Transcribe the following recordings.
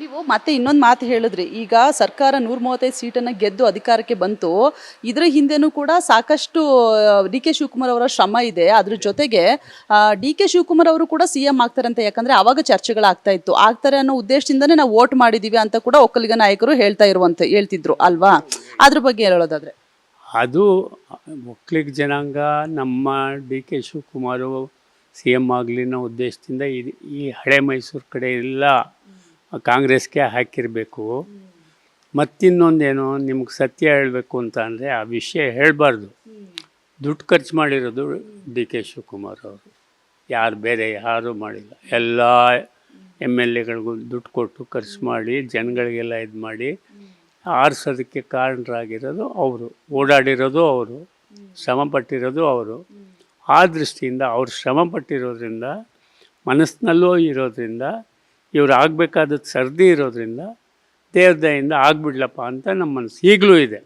ನೀವು ಮತ್ತೆ ಇನ್ನೊಂದು ಮಾತು ಹೇಳಿದ್ರಿ. ಈಗ ಸರ್ಕಾರ ನೂರ ಮೂವತ್ತೈದು ಸೀಟನ್ನು ಗೆದ್ದು ಅಧಿಕಾರಕ್ಕೆ ಬಂತು. ಇದರ ಹಿಂದೆನೂ ಕೂಡ ಸಾಕಷ್ಟು ಡಿ ಕೆ ಶಿವಕುಮಾರ್ ಅವರ ಶ್ರಮ ಇದೆ. ಅದ್ರ ಜೊತೆಗೆ ಡಿ ಕೆ ಶಿವಕುಮಾರ್ ಅವರು ಕೂಡ ಸಿ ಎಂ ಆಗ್ತಾರಂತೆ. ಯಾಕಂದರೆ ಆವಾಗ ಚರ್ಚೆಗಳಾಗ್ತಾ ಇತ್ತು. ಆಗ್ತಾರೆ ಅನ್ನೋ ಉದ್ದೇಶದಿಂದನೇ ನಾವು ವೋಟ್ ಮಾಡಿದ್ದೀವಿ ಅಂತ ಕೂಡ ಒಕ್ಕಲಿಗ ನಾಯಕರು ಹೇಳ್ತಾ ಇರುವಂತೆ, ಹೇಳ್ತಿದ್ರು ಅಲ್ವಾ? ಅದ್ರ ಬಗ್ಗೆ ಹೇಳೋದಾದ್ರೆ. ಅದು ಒಕ್ಕಲಿಗ ಜನಾಂಗ ನಮ್ಮ D K Shivakumar C M ಆಗಲಿ ಅನ್ನೋ ಉದ್ದೇಶದಿಂದ ಈ ಹಳೆ ಮೈಸೂರು ಕಡೆ ಎಲ್ಲ ಕಾಂಗ್ರೆಸ್ಗೆ ಹಾಕಿರಬೇಕು. ಮತ್ತಿನ್ನೊಂದೇನು ನಿಮ್ಗೆ ಸತ್ಯ ಹೇಳಬೇಕು ಅಂತ ಅಂದರೆ ಆ ವಿಷಯ ಹೇಳಬಾರ್ದು. ದುಡ್ಡು ಖರ್ಚು ಮಾಡಿರೋದು ಡಿ ಕೆ ಶಿವಕುಮಾರ್ ಅವರು. ಯಾರು ಬೇರೆ ಯಾರೂ ಮಾಡಿಲ್ಲ. ಎಲ್ಲ ಎಂ ಎಲ್ ಎಗಳಿಗೂ ದುಡ್ಡು ಕೊಟ್ಟು ಖರ್ಚು ಮಾಡಿ, ಜನಗಳಿಗೆಲ್ಲ ಇದು ಮಾಡಿ ಆರಿಸೋದಕ್ಕೆ ಕಾರಣರಾಗಿರೋದು ಅವರು. ಓಡಾಡಿರೋದು ಅವರು. ಶ್ರಮಪಟ್ಟಿರೋದು ಅವರು. ಆ ದೃಷ್ಟಿಯಿಂದ ಅವ್ರು ಶ್ರಮಪಟ್ಟಿರೋದ್ರಿಂದ, ಮನಸ್ಸಿನಲ್ಲೂ ಇರೋದ್ರಿಂದ ಇವ್ರು ಆಗಬೇಕಾದದ್ದು ಸರ್ದಿ ಇರೋದ್ರಿಂದ ದೇವ್ರ ದಯಿಂದ ಆಗ್ಬಿಡ್ಲಪ್ಪ ಅಂತ ನಮ್ಮ ಮನಸ್ಸು. ಈಗಲೂ ಇದೆ.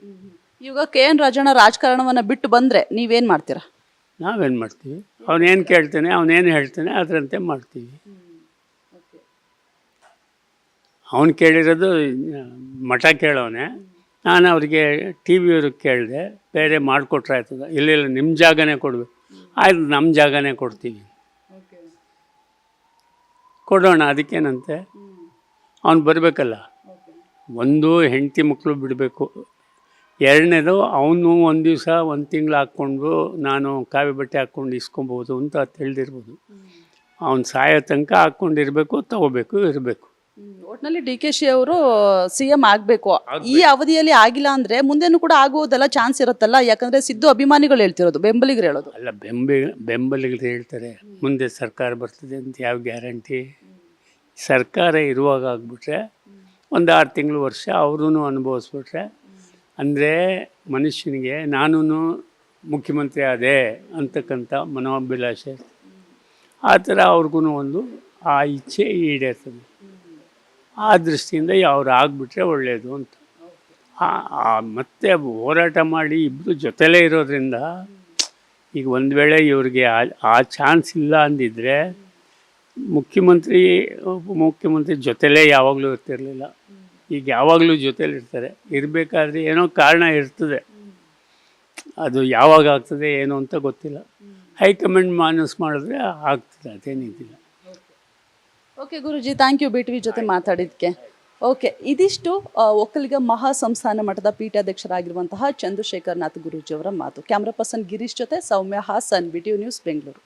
ಇವಾಗ ಕೆ ಎನ್ ರಾಜಣ್ಣ ರಾಜಕಾರಣವನ್ನು ಬಿಟ್ಟು ಬಂದರೆ ನೀವೇನು ಮಾಡ್ತೀರಾ? ನಾವೇನು ಮಾಡ್ತೀವಿ? ಅವನೇನು ಕೇಳ್ತಾನೆ ಅವನೇನು ಹೇಳ್ತಾನೆ ಅದರಂತೆ ಮಾಡ್ತೀವಿ. ಅವನು ಕೇಳಿರೋದು ಮಠ ಕೇಳೋನೆ. ನಾನು ಅವರಿಗೆ ಟಿ ವಿಯವ್ರಿಗೆ ಕೇಳಿದೆ ಬೇರೆ ಮಾಡಿಕೊಟ್ರೆ ಆಯ್ತದ ಇಲ್ಲ ಇಲ್ಲ ನಿಮ್ಮ ಜಾಗನೇ ಕೊಡಬೇಕು. ಆಯ್ತು ನಮ್ಮ ಜಾಗನೇ ಕೊಡ್ತೀವಿ. ಕೊಡೋಣ, ಅದಕ್ಕೇನಂತೆ? ಅವ್ನು ಬರಬೇಕಲ್ಲ. ಒಂದು ಹೆಂಡತಿ ಮಕ್ಕಳು ಬಿಡಬೇಕು. ಎರಡನೇದು, ಅವನು ಒಂದು ದಿವಸ ಒಂದು ತಿಂಗಳು ಹಾಕ್ಕೊಂಡು ನಾನು ಕಾವಿ ಬಟ್ಟೆ ಹಾಕ್ಕೊಂಡು ಇಸ್ಕೊಬೋದು ಅಂತ ತಿಳಿದಿರ್ಬೋದು. ಅವ್ನು ಸಾಯೋ ತನಕ ಹಾಕ್ಕೊಂಡಿರಬೇಕು, ತಗೋಬೇಕು, ಇರಬೇಕು. ಒಟ್ನಲ್ಲಿ ಡಿ ಕೆ ಶಿ ಅವರು ಸಿ ಎಂ ಆಗಬೇಕು. ಈ ಅವಧಿಯಲ್ಲಿ ಆಗಿಲ್ಲ ಅಂದ್ರೆ ಮುಂದೆನೂ ಕೂಡ ಆಗುವುದೆಲ್ಲ ಚಾನ್ಸ್ ಇರುತ್ತಲ್ಲ? ಯಾಕಂದ್ರೆ ಸಿದ್ದು ಅಭಿಮಾನಿಗಳು ಹೇಳ್ತಿರೋದು ಬೆಂಬಲಿಗರು ಹೇಳೋದು. ಅಲ್ಲ ಬೆಂಬಿ ಬೆಂಬಲಿಗರು ಹೇಳ್ತಾರೆ ಮುಂದೆ ಸರ್ಕಾರ ಬರ್ತದೆ ಅಂತ ಯಾವ ಗ್ಯಾರಂಟಿ? ಸರ್ಕಾರ ಇರುವಾಗ ಆಗ್ಬಿಟ್ರೆ ಒಂದು ಆರು ತಿಂಗಳು ವರ್ಷ ಅವ್ರೂ ಅನುಭವಿಸ್ಬಿಟ್ರೆ ಅಂದರೆ ಮನುಷ್ಯನಿಗೆ ನಾನೂ ಮುಖ್ಯಮಂತ್ರಿ ಆದೆ ಅಂತಕ್ಕಂಥ ಮನೋಭಿಲಾಷೆ ಆ ಥರ ಅವ್ರಿಗೂ ಒಂದು ಆ ಇಚ್ಛೆ ಈಡೇರ್ತದೆ. ಆ ದೃಷ್ಟಿಯಿಂದ ಅವ್ರು ಆಗಿಬಿಟ್ರೆ ಒಳ್ಳೆಯದು ಅಂತ. ಮತ್ತೆ ಹೋರಾಟ ಮಾಡಿ ಇಬ್ಬರು ಜೊತೆಲೇ ಇರೋದ್ರಿಂದ ಈಗ ಒಂದು ವೇಳೆ ಇವ್ರಿಗೆ ಆ- ಚಾನ್ಸ್ ಇಲ್ಲ ಅಂದಿದ್ರೆ ಮುಖ್ಯಮಂತ್ರಿ, ಉಪಮುಖ್ಯಮಂತ್ರಿ ಜೊತೆಲೇ ಯಾವಾಗಲೂ ಇರ್ತಿರಲಿಲ್ಲ. ಈಗ ಯಾವಾಗಲೂ ಜೊತೇಲಿ ಇರ್ತಾರೆ. ಇರಬೇಕಾದ್ರೆ ಏನೋ ಕಾರಣ ಇರ್ತದೆ. ಅದು ಯಾವಾಗ ಆಗ್ತದೆ, ಏನು ಅಂತ ಗೊತ್ತಿಲ್ಲ. ಹೈಕಮಾಂಡ್ ಮಾನಸ್ ಮಾಡಿದ್ರೆ ಆಗ್ತದೆ, ಅದೇನಿದಿಲ್ಲ. Okay Guruji thank you B T V ಜೊತೆ ಮಾತಾಡಿದ್ದಕ್ಕೆ ಓಕೆ ಇದಿಷ್ಟು ಒಕ್ಕಲಿಗ ಮಹಾ ಸಂಸ್ಥಾನ ಮಠದ ಪೀಠಾಧ್ಯಕ್ಷರಾಗಿರುವಂತಹ ಚಂದ್ರಶೇಖರ್ ನಾಥ್ ಗುರೂಜಿ ಅವರ ಮಾತು. ಕ್ಯಾಮ್ರಾ ಪರ್ಸನ್ ಗಿರೀಶ್ ಜೊತೆ Soumya Hassan B T news Bengaluru